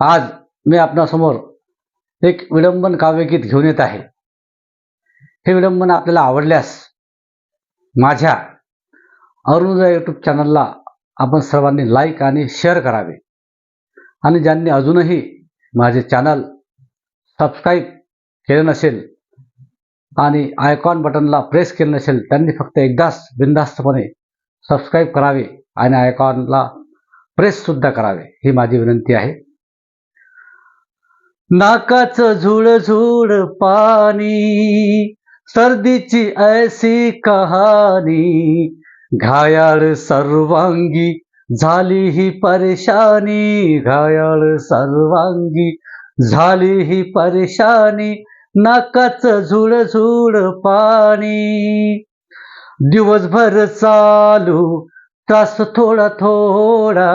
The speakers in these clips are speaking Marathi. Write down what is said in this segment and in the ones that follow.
आज मी आपणासमोर एक विडंबन काव्यगीत घेऊन येत आहे. हे विडंबन आपल्याला आवडल्यास माझ्या अरुणोदय यूट्यूब चॅनलला आपण सर्वांनी लाईक आणि शेअर करावे. आणि ज्यांनी अजूनही माझे चॅनल सबस्क्राईब केले नसेल आणि आयकॉन बटनला प्रेस केलं नसेल त्यांनी फक्त एकदाच बिनधास्तपणे सबस्क्राईब करावे आणि आयकॉनला प्रेससुद्धा करावे ही माझी विनंती आहे. नाकाचं झुळ झुळ पाणी सर्दीची ऐसी कहाणी. घायाळ सर्वांगी झाली ही परेशानी घायाळ सर्वांगी झाली ही परेशानी नाकाचं झुळ झुळ पाणी. दिवसभर चालू त्रास थोडा थोडा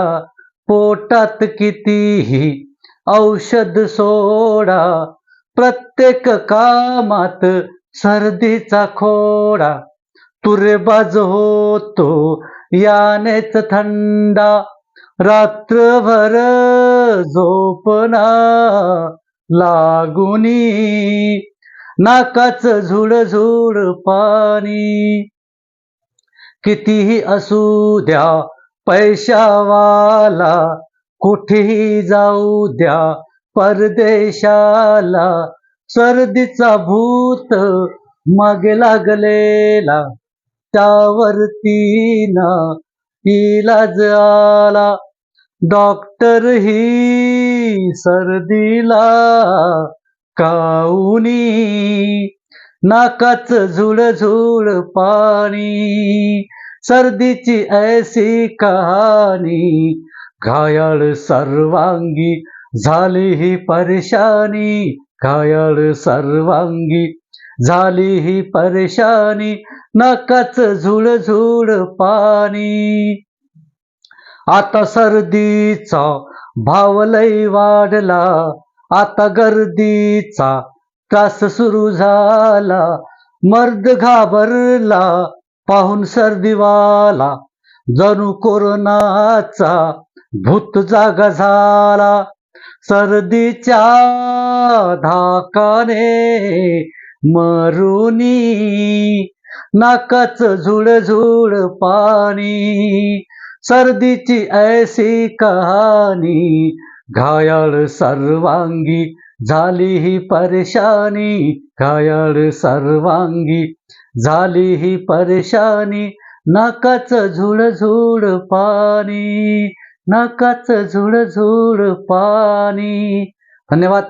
पोटात कितीही औषध सोडा प्रत्येक कामात सर्दीचा खोडा. तुरेबाज होतो यानेच थंडा. रात्रभर झोपना लागुनी. नाकाच झुड झुड पाणी. कितीही असू द्या पैशावाला कुठेही जाऊ द्या परदेशाला. सर्दीचा भूत मागे लागलेला. त्यावरती ना इलाज आला. डॉक्टर ही सर्दीला काऊनी. नाकाच झुळ झुळ पाणी. सर्दीची ऐसी कहाणी घायाळ सर्वांगी झाली ही परेशानी घायाळ सर्वांगी झाली ही परेशानी नकाच झुळ झुळ पाणी. आता सर्दीचा भाव लय वाढला आता गर्दीचा त्रास सुरू झाला. मर्द घाबरला पाहून सर्दीवाला जणू कोरोनाचा भूत जागा झाला. सर्दीच्या धाकाने मरुनी. नाकाच झुळ पाणी. सर्दीची ऐसी कहाणी. घायाळ सर्वांगी झाली ही परेशानी. घायाळ सर्वांगी झाली ही परेशानी. नाकाच झुळ पाणी. नाकाच झुड झुड पाणी. धन्यवाद.